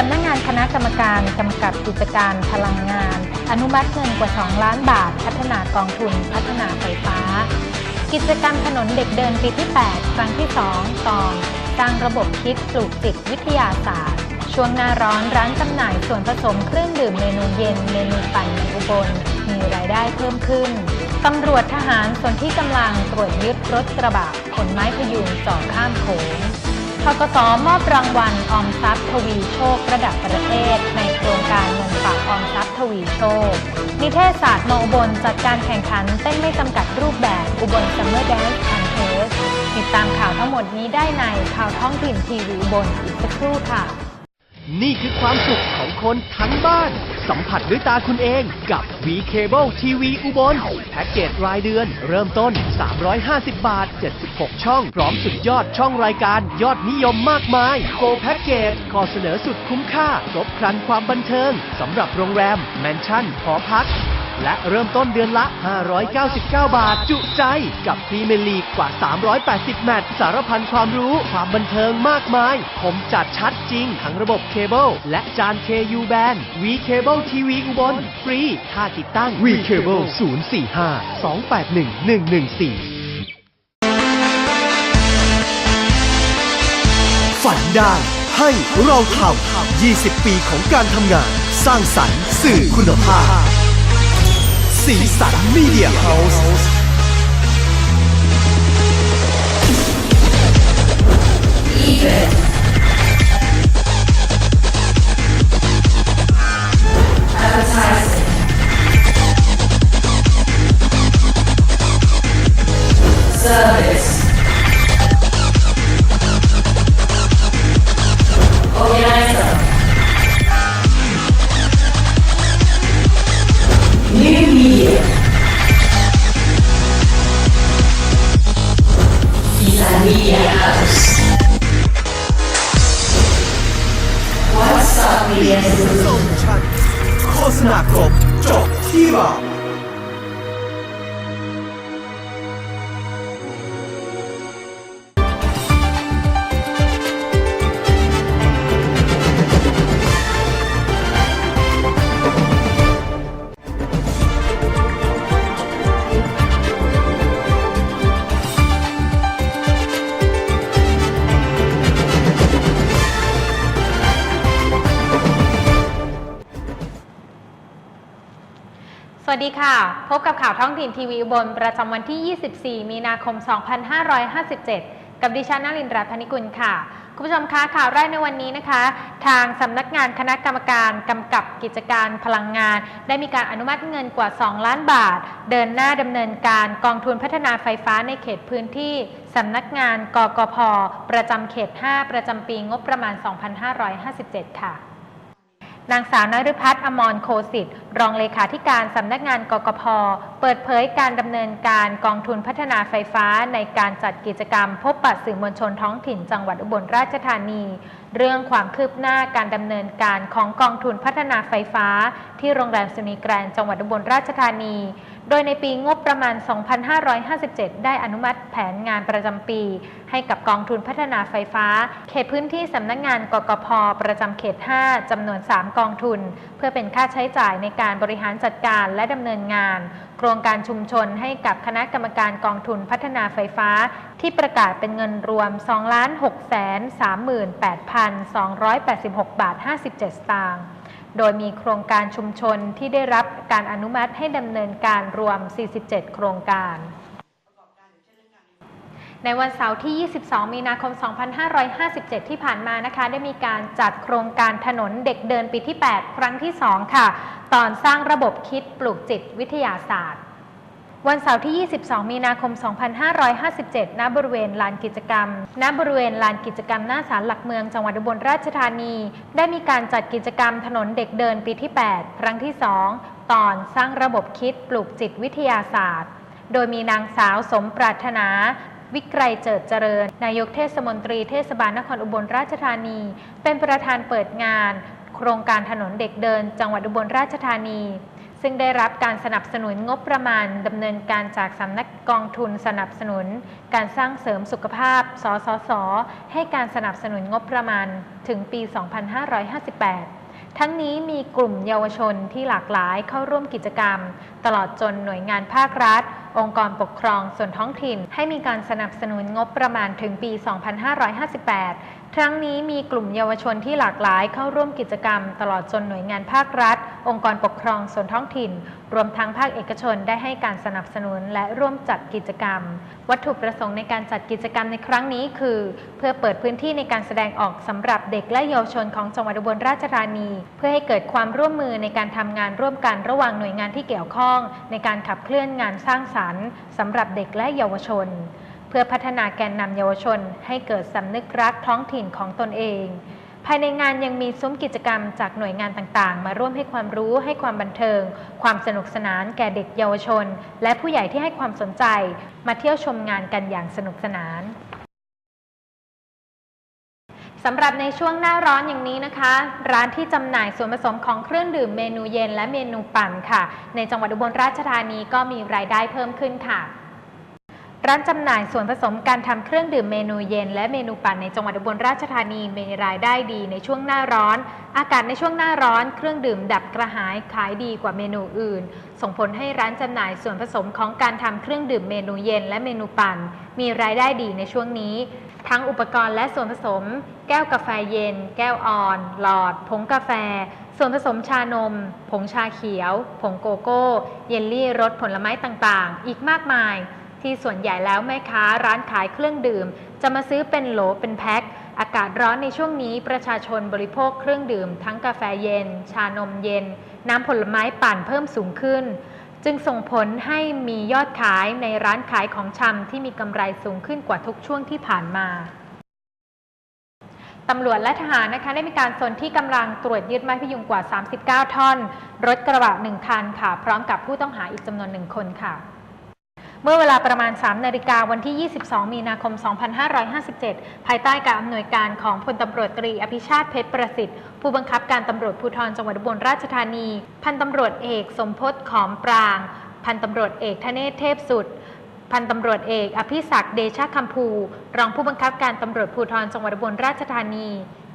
สำนักงานคณะกรรมการกำกับกิจการพลังงาน อนุมัติเงินกว่า 2 ล้านบาท พัฒนากองทุน พัฒนาไฟฟ้า กิจกรรมถนนเด็กเดินปีที่ 8 ครั้งที่ 2 ตอนสร้างระบบคิดปลูกจิตวิทยาศาสตร์ ช่วงหน้าร้อนร้านจำหน่ายส่วนผสมเครื่องดื่มเมนูเย็นเมนูปั่นในอุบลมีรายได้เพิ่มขึ้นตำรวจทหารส่วนที่กำลังตรวจยึดรถกระบะขนไม้พยุงจอดข้ามโขง ทกสมอบรางวัลออมทรัพย์ทวีโชคระดับประเทศ ในโครงการเงินฝากออมทรัพย์ทวีโชค นิเทศศาสตร์มอุบลจัดการแข่งขันเต้นไม่จำกัดรูปแบบอุบลซัมเมอร์แดนซ์คอนเทสติดตามข่าวทั้งหมดนี้ได้ในข่าวท้องถิ่นทีวีอุบลอีกสักครู่ค่ะ นี่คือความสุขของคนทั้งบ้าน สัมผัสด้วยตาคุณเองกับ V Cable TV อุบลแพ็กเกจรายเดือน เริ่มต้น 350 บาท 76 ช่อง พร้อมสุดยอดช่องรายการยอดนิยมมากมายโกแพ็กเกจขอเสนอสุดคุ้มค่าครบครันความบันเทิงสำหรับโรงแรม แมนชั่นหอพัก และเริ่มต้นเดือนละ 599 บาท จุใจ กับพรีเมียร์ลีกกว่า 380 แมตช์สารพันความรู้ความบันเทิงมากมาย คมจัดชัดจริง ทั้งระบบเคเบิลและจาน KU Band V Cable TV อุบลฟรีค่าติดตั้ง V Cable 045 281 114ฝันได้ให้เราทำ 20 ปีของการทำงาน สร้างสรรค์สื่อคุณภาพ สีสันมีเดียเฮาส์ service. Solutions? โฆษณาครบ สวัสดีค่ะ พบกับข่าวท้องถิ่นทีวีอุบลประจำวันที่ 24 มีนาคม 2557 กับดิฉันนลินทราธนิกุลค่ะ คุณผู้ชมคะข่าวแรกในวันนี้นะคะ ทางสำนักงานคณะกรรมการกำกับกิจการพลังงาน ได้มีการอนุมัติเงินกว่า 2 ล้านบาท เดินหน้าดำเนินการกองทุนพัฒนาไฟฟ้าในเขตพื้นที่สำนักงานกกพ ประจำเขต 5 ประจำปีงบประมาณ 2557 ค่ะ นางสาวนฤพัฒน์อมรโคสิตรองเลขาธิการสำนักงานกกพ เปิดเผยการดำเนินการกองทุนพัฒนาไฟฟ้าในการจัดกิจกรรม พบปะสื่อมวลชนท้องถิ่นจังหวัดอุบลราชธานี เรื่องความคืบหน้าการดำเนินการของกองทุนพัฒนาไฟฟ้า ที่โรงแรมสุนีแกรนจังหวัดอุบลราชธานี โดยในปีงบประมาณ 2557 ได้อนุมัติแผนงานประจำปี ให้กับกองทุนพัฒนาไฟฟ้า เขตพื้นที่สำนักงานกกพประจำเขต 5 จำนวน 3 กองทุน เพื่อเป็นค่าใช้จ่ายในการบริหารจัดการและดำเนินงาน โครงการชุมชนให้กับคณะกรรมการกองทุนพัฒนาไฟฟ้า ที่ประกาศเป็นเงินรวม 2 6 3 8 286 บาท 57 สตางค์ โดยมีโครงการชุมชนที่ได้รับการอนุมัติให้ดำเนินการรวม 47 โครงการในวันเสาร์ที่ 22 มีนาคม 2557 ที่ผ่านมานะคะ ได้มีการจัดโครงการถนนเด็กเดินปีที่ 8 ครั้งที่ 2 ค่ะ ตอนสร้างระบบคิดปลูกจิตวิทยาศาสตร์ วันเสาร์ที่ 22 มีนาคม 2557 ณ บริเวณลานกิจกรรม ณ บริเวณลานกิจกรรมหน้าศาลหลักเมืองจังหวัดอุบลราชธานี ได้มีการจัดกิจกรรมถนนเด็กเดินปีที่ 8 ครั้งที่ 2 ตอนสร้างระบบคิดปลูกจิตวิทยาศาสตร์ โดยมีนางสาวสมปรารถนาวิกรัยเจิดเจริญ นายกเทศมนตรีเทศบาลนครอุบลราชธานี เป็นประธานเปิดงาน โครงการถนนเด็กเดิน จังหวัดอุบลราชธานี ซึ่งได้รับการสนับสนุนงบประมาณดำเนินการจากสำนักกองทุนสนับสนุน การสร้างเสริมสุขภาพ สสส ให้การสนับสนุนงบประมาณถึงปี 2558ทั้งนี้มีกลุ่มเยาวชนที่หลากหลายเข้าร่วมกิจกรรม ตลอดจนหน่วยงานภาครัฐ องค์กรปกครองส่วนท้องถิ่น ให้มีการสนับสนุนงบประมาณถึงปี 2558 ครั้งนี้มีกลุ่มเยาวชนที่หลากหลายเข้าร่วมกิจกรรม ตลอดจนหน่วยงานภาครัฐ องค์กรปกครองส่วนท้องถิ่น รวมทั้งภาคเอกชนได้ให้การสนับสนุนและร่วมจัดกิจกรรม วัตถุประสงค์ในการจัดกิจกรรมในครั้งนี้คือ เพื่อเปิดพื้นที่ในการแสดงออกสำหรับเด็กและเยาวชนของจังหวัดอุบลราชธานี เพื่อให้เกิดความร่วมมือในการทำงานร่วมกันระหว่างหน่วยงานที่เกี่ยวข้อง ในการขับเคลื่อนงานสร้างสรรค์สำหรับเด็กและเยาวชน เพื่อพัฒนาแกนนำเยาวชน ให้เกิดสำนึกรักท้องถิ่นของตนเอง ภายในงานยังมีซุ้มกิจกรรมจากหน่วยงานต่างๆ มาร่วมให้ความรู้ให้ความบันเทิง ความสนุกสนานแก่เด็กเยาวชน และผู้ใหญ่ที่ให้ความสนใจ มาเที่ยวชมงานกันอย่างสนุกสนานสำหรับในช่วงหน้าร้อนอย่างนี้นะคะ ร้านที่จำหน่ายส่วนผสมของเครื่องดื่มเมนูเย็นและเมนูปั่นค่ะ ในจังหวัดอุบลราชธานีก็มีรายได้เพิ่มขึ้นค่ะ ร้านจำหน่ายส่วนผสมการทำเครื่องดื่มเมนูเย็น และเมนูปั่นในจังหวัดอุบลราชธานีมีรายได้ดีในช่วงหน้าร้อน อากาศในช่วงหน้าร้อน เครื่องดื่มดับกระหายขายดีกว่าเมนูอื่น ส่งผลให้ร้านจำหน่ายส่วนผสมของการทำเครื่องดื่มเมนูเย็น และเมนูปั่น มีรายได้ดีในช่วงนี้ ทั้งอุปกรณ์และส่วนผสม แก้วกาแฟเย็น แก้วอ่อน หลอด ผงกาแฟ ส่วนผสมชานม ผงชาเขียว ผงโกโก้ เยลลี่รสผลไม้ต่างๆ อีกมากมาย ที่ส่วนใหญ่แล้วแม่ค้าร้านขายเครื่องดื่ม จะมาซื้อเป็นโหลเป็นแพ็ค อากาศร้อนในช่วงนี้ประชาชนบริโภคเครื่องดื่ม ทั้งกาแฟเย็น ชานมเย็น น้ำผลไม้ปั่นเพิ่มสูงขึ้น จึงส่งผลให้มียอดขายในร้านขายของชำที่มีกำไรสูงขึ้นกว่าทุกช่วงที่ผ่านมาตำรวจและทหารนะคะได้มีการสนที่กำลังตรวจยึดไม้พยุงกว่า 39 ท่อน รถกระบะ1คันค่ะ พร้อมกับผู้ต้องหาอีกจำนวนหนึ่งคนค่ะ เมื่อเวลาประมาณ 3 นาฬิกาวันที่ 22 มีนาคม 2557 ภายใต้การอำนวยการของพลตำรวจตรีอภิชาติเพชรประสิทธิ์ ผู้บังคับการตำรวจภูธรจังหวัดอุบลราชธานี พันตำรวจเอกสมพศขอมปราง พันตำรวจเอกธเนศเทพสุดพันตำรวจเอกอภิศักดิ์เดชะคำภูรองผู้บังคับการตำรวจภูธรจังหวัดอุบลราชธานี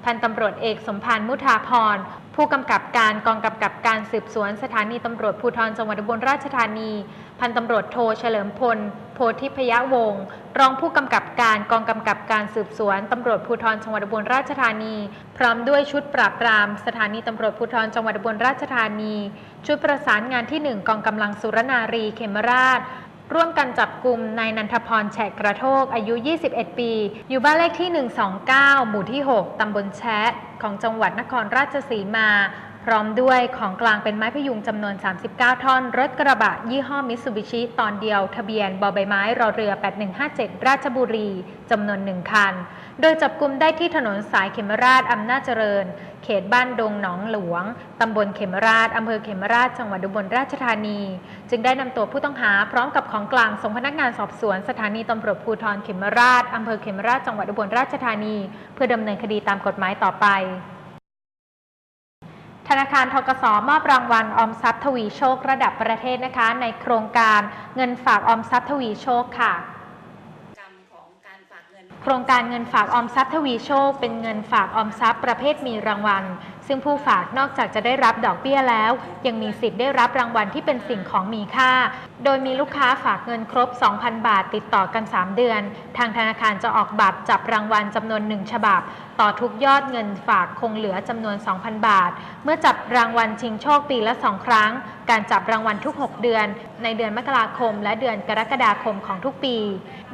พันตำรวจเอกสมพานมุทาพร ผู้กำกับการกองกำกับการสืบสวนสถานีตำรวจภูธรจังหวัดอุบลราชธานี พันตำรวจโทเฉลิมพล โพธิพยะวงศ์รองผู้กำกับการกองกำกับการสืบสวนตำรวจภูธรจังหวัดอุบลราชธานี พร้อมด้วยชุดปราบปราม สถานีตำรวจภูธรจังหวัดอุบลราชธานี ชุดประสานงานที่ 1 กองกำลังสุรนารีเขมราช ร่วมกันจับกลุ่มนายนันทพรแฉกกระโทกอายุ 21 ปี อยู่บ้านเลขที่ 129 หมู่ที่ 6 ตำบลแชะของจังหวัดนครราชสีมา พร้อมด้วยของกลางเป็นไม้พยุงจำนวน 39 ท่อน รถกระบะยี่ห้อมิตซูบิชิตอนเดียว ทะเบียนบอใบไม้ รอเรือ 8157 ราชบุรี จำนวนหนึ่งคัน โดยจับกลุ่มได้ที่ถนนสายเขมราชอำนาจเจริญ เขตบ้านดงหนองหลวง ตำบลเขมราชอำเภอเขมราช จังหวัดอุบลราชธานี จึงได้นำตัวผู้ต้องหาพร้อมกับของกลางส่งพนักงานสอบสวนสถานีตำรวจภูธรเขมราชอำเภอเขมราช จังหวัดอุบลราชธานี เพื่อดำเนินคดีตามกฎหมายต่อไป ธนาคารทกสมอบรางวัลออมทรัพย์ทวีโชคระดับประเทศนะคะ ในโครงการเงินฝากออมทรัพย์ทวีโชคค่ะโครงการเงินฝากออมทรัพย์ทวีโชค เป็นเงินฝากออมทรัพย์ประเภทมีรางวัล ซึ่งผู้ฝากนอกจากจะได้รับดอกเบี้ยแล้ว ยังมีสิทธิ์ได้รับรางวัลที่เป็นสิ่งของมีค่า โดยมีลูกค้าฝากเงินครบ 2,000 บาทติดต่อกัน 3 เดือน ทางธนาคารจะออกบัตรจับรางวัลจำนวน 1 ฉบับ ต่อทุกยอดเงินฝากคงเหลือจำนวน 2,000 บาท เมื่อจับรางวัลชิงโชคปีละ 2 ครั้ง การจับรางวัลทุก 6 เดือน ในเดือนมกราคม และเดือนกรกฎาคมของทุกปี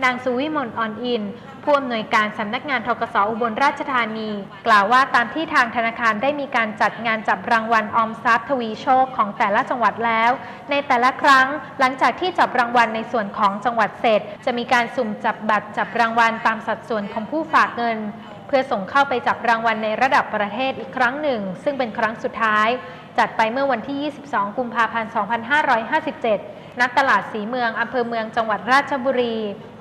นางสุวิมลออนอิน ผู้อำนวยการสำนักงานทกสอุบลราชธานี กล่าวว่าตามที่ทางธนาคารได้มีการจัดงานจับรางวัลออมทรัพย์ทวีโชคของแต่ละจังหวัดแล้ว ในแต่ละครั้งหลังจากที่จับรางวัลในส่วนของจังหวัดเสร็จ จะมีการสุ่มจับบัตรจับรางวัลตามสัดส่วนของผู้ฝากเงิน เพื่อส่งเข้าไปจับรางวัลในระดับประเทศอีกครั้งหนึ่ง ซึ่งเป็นครั้งสุดท้าย จัดไปเมื่อวันที่ 22 กุมภาพันธ์ 2557ณตลาดสีเมืองอำเภอเมืองจังหวัดราชบุรี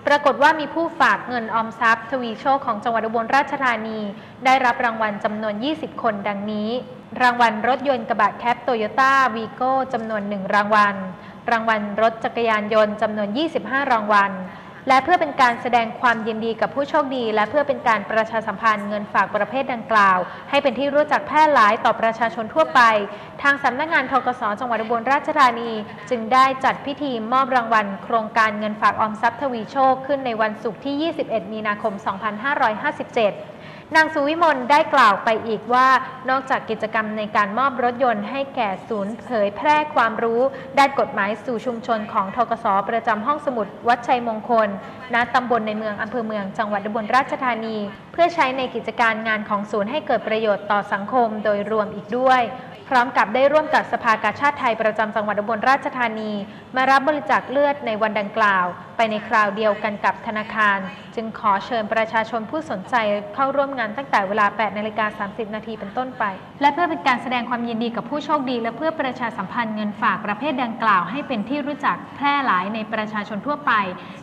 ปรากฏว่ามีผู้ฝากเงินออมทรัพย์ ทวีโชคของจังหวัดอุบลราชธานี ได้รับรางวัลจำนวน 20 คนดังนี้ รางวัลรถยนต์กระบะแคปโตโยต้าวีโก้จำนวน 1 รางวัล รางวัลรถจักรยานยนต์จำนวน 25 รางวัล และเพื่อเป็นการแสดงความยินดีกับผู้โชคดี และเพื่อเป็นการประชาสัมพันธ์เงินฝากประเภทดังกล่าว ให้เป็นที่รู้จักแพร่หลายต่อประชาชนทั่วไป ทางสำนักงานทกศจังหวัดอุบลราชธานี จึงได้จัดพิธีมอบรางวัล โครงการเงินฝากออมทรัพย์ทวีโชคขึ้นในวันศุกร์ที่ 21 มีนาคม 2557 นางสุวิมลได้กล่าวไปอีกว่านอกจากกิจกรรมในการมอบรถยนต์ให้แก่ศูนย์เผยแพร่ความรู้ ด้านกฎหมายสู่ชุมชนของทกสประจำห้องสมุดวัดชัยมงคล ณตำบลในเมืองอำเภอเมืองจังหวัดอุบลราชธานี เพื่อใช้ในกิจการงานของศูนย์ให้เกิดประโยชน์ต่อสังคมโดยรวมอีกด้วย พร้อมกับได้ร่วมกับสภากาชาติไทยประจำจังหวัดอุบลราชธานี มารับบริจาคเลือดในวันดังกล่าว ไปในคราวเดียวกันกับธนาคาร จึงขอเชิญประชาชนผู้สนใจเข้าร่วมงานตั้งแต่เวลา 8 นาฬิกา 30 นาทีเป็นต้นไป และเพื่อเป็นการแสดงความยินดีกับผู้โชคดี และเพื่อประชาสัมพันธ์เงินฝากประเภทดังกล่าว ให้เป็นที่รู้จักแพร่หลายในประชาชนทั่วไป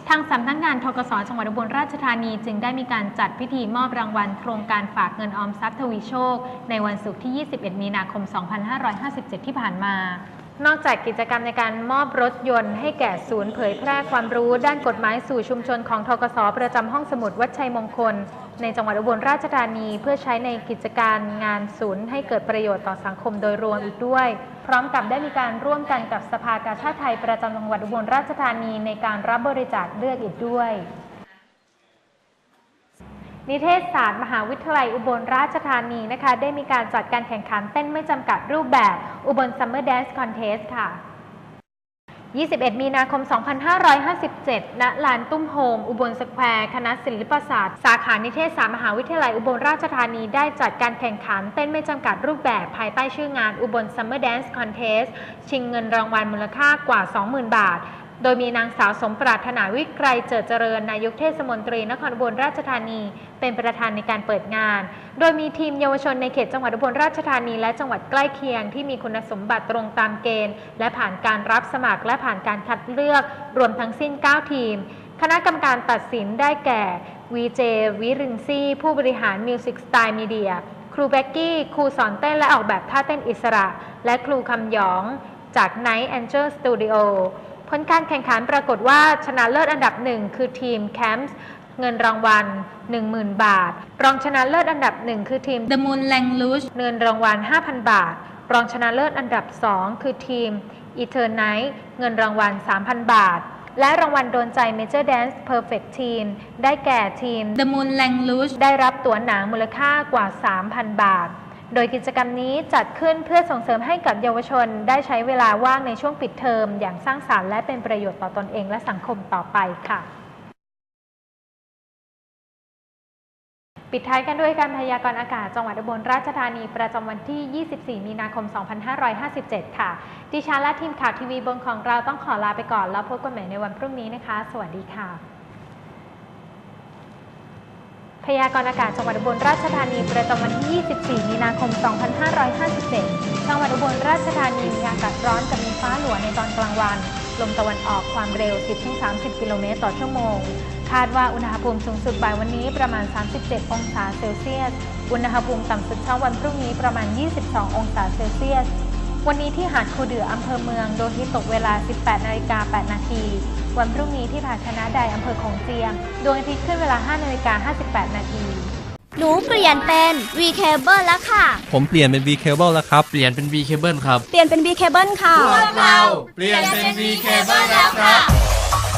ทางสำนักงานทกสจังหวัดอุบลราชธานี จึงได้มีการจัดพิธีมอบรางวัล โครงการฝากเงินออมทรัพย์ทวีโชค ในวันศุกร์ที่ 21 มีนาคม 2557 ที่ผ่านมา นอกจากกิจกรรมในการมอบรถยนต์ให้แก่ศูนย์เผยแพร่ความรู้ด้านกฎหมายสู่ชุมชนของทกสประจำห้องสมุดวัดชัยมงคล ในจังหวัดอุบลราชธานี เพื่อใช้ในกิจการงานศูนย์ให้เกิดประโยชน์ต่อสังคมโดยรวมอีกด้วย พร้อมกับได้มีการร่วมกันกับสภากาชาติไทยประจำจังหวัดอุบลราชธานีในการรับบริจาคเลือดอีกด้วย นิเทศศาสตร์มหาวิทยาลัยอุบลราชธานีนะคะ ได้มีการจัดการแข่งขันเต้นไม่จำกัดรูปแบบอุบลซัมเมอร์แดนซ์คอนเทสค่ะ 21 มีนาคม 2557 ณ ลานตุ้มโฮม อุบลสแควร์ คณะศิลปศาสตร์ สาขานิเทศศาสตร์มหาวิทยาลัยอุบลราชธานี ได้จัดการแข่งขันเต้นไม่จำกัดรูปแบบภายใต้ชื่องานอุบลซัมเมอร์แดนซ์คอนเทสชิงเงินรางวัลมูลค่ากว่า 20,000 บาท โดยมีนางสาวสมปรารถนาวิกรเจิดเจริญนายกเทศมนตรีนครอุบลราชธานี เป็นประธานในการเปิดงาน โดยมีทีมเยาวชนในเขตจังหวัดอุบลราชธานี และจังหวัดใกล้เคียงที่มีคุณสมบัติตรงตามเกณฑ์ และผ่านการรับสมัครและผ่านการคัดเลือก รวมทั้งสิ้น 9 ทีม คณะกรรมการตัดสินได้แก่วีเจวิรินซี่ผู้บริหารมิวสิกสไตล์มีเดียครูเบกกี้ครูสอนเต้นและออกแบบท่าเต้นอิสระ และครูคำหยอง จาก Night Angel Studio ผลการแข่งขันปรากฏว่าชนะเลิศอันดับหนึ่งคือทีมแคมป์เงินรางวัล 10,000 บาท รองชนะเลิศอันดับหนึ่งคือทีม The Moon l a n g l u s h เงินรางวัล 5,000 บาท รองชนะเลิศอันดับ 2 คือทีม Eternite เงินรางวัล 3,000 บาท และรางวัลโดนใจ Major Dance Perfect Teen ได้แก่ทีม The Moon l a n g l u s h ได้รับตั๋วหนังมูลค่ากว่า 3,000 บาท โดยกิจกรรมนี้จัดขึ้นเพื่อส่งเสริมให้กับเยาวชน ได้ใช้เวลาว่างในช่วงปิดเทอม อย่างสร้างสารรค์และเป็นประโยชน์ต่อตอนเองและสังคมต่อไปค่ะ ปิดท้ายกันด้วยการพยากรณ์อากาศจังหวัดอุบลราชธานีประจำวันที่ 24 มีนาคม 2557 ค่ะ ดิฉันและทีมข่าวทีวีบนของเราต้องขอลาไปก่อนแล้วพบกันใหม่ในวันพรุ่งนี้นะคะ สวัสดีค่ะ พยากรณ์อากาศจังหวัดอุบลราชธานีประจำวันที่ 24 มีนาคม 2557 จังหวัดอุบลราชธานีมีอากาศร้อนกับมีฟ้าหลัวในตอนกลางวัน ลมตะวันออกความเร็ว 10-30 กิโลเมตรต่อชั่วโมง คาดว่าอุณหภูมิสูงสุดบ่ายวันนี้ประมาณ 37 องศาเซลเซียส อุณหภูมิต่ำสุดเช้าวันพรุ่งนี้ประมาณ 22 องศาเซลเซียส วันนี้ที่หาดคูเดืออำเภอเมือง โดยที่ตกเวลา 18 นาฬิกา 8 นาที วันพรุ่งนี้ที่ผาชนะใดอำเภอของเจียม ดวงอาทิตย์ขึ้นเวลา5นาฬิกา58 นาทีหนูเปลี่ยนเป็น V Cable แล้วค่ะ ผมเปลี่ยนเป็น V Cable แล้วครับ เปลี่ยนเป็น V Cable ครับ เปลี่ยนเป็น V Cable ค่ะเปลี่ยนเป็น V Cable แล้วครับ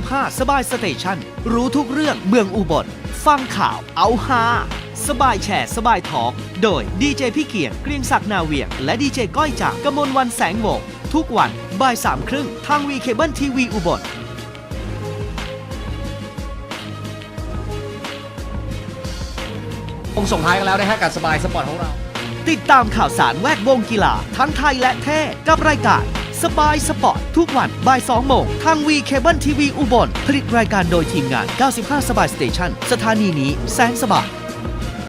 95 สบายสเตชันรู้ทุกเรื่องเมืองอุบล ฟังข่าวเอาฮาสบายแชร์สบายทอล์กโดยดีเจพี่เกียรเกรียงศักดิ์นาเวียง และดีเจก้อยจากกมลวันแสงโมงทุกวันบ่ายสามครึ่งทางวีเคเบิลทีวีอุบลคงส่งท้ายกันแล้วนะฮะกับสบายสปอร์ตของเรา ติดตามข่าวสารแวดวงกีฬาทั้งไทยและเทศกับรายการ สบายสปอร์ตทุกวันบ่าย2โมงทางวีเคเบิลทีวีอุบล ผลิตรายการโดยทีมงาน 95 สบายสเตชันสถานีนี้แสนสบาย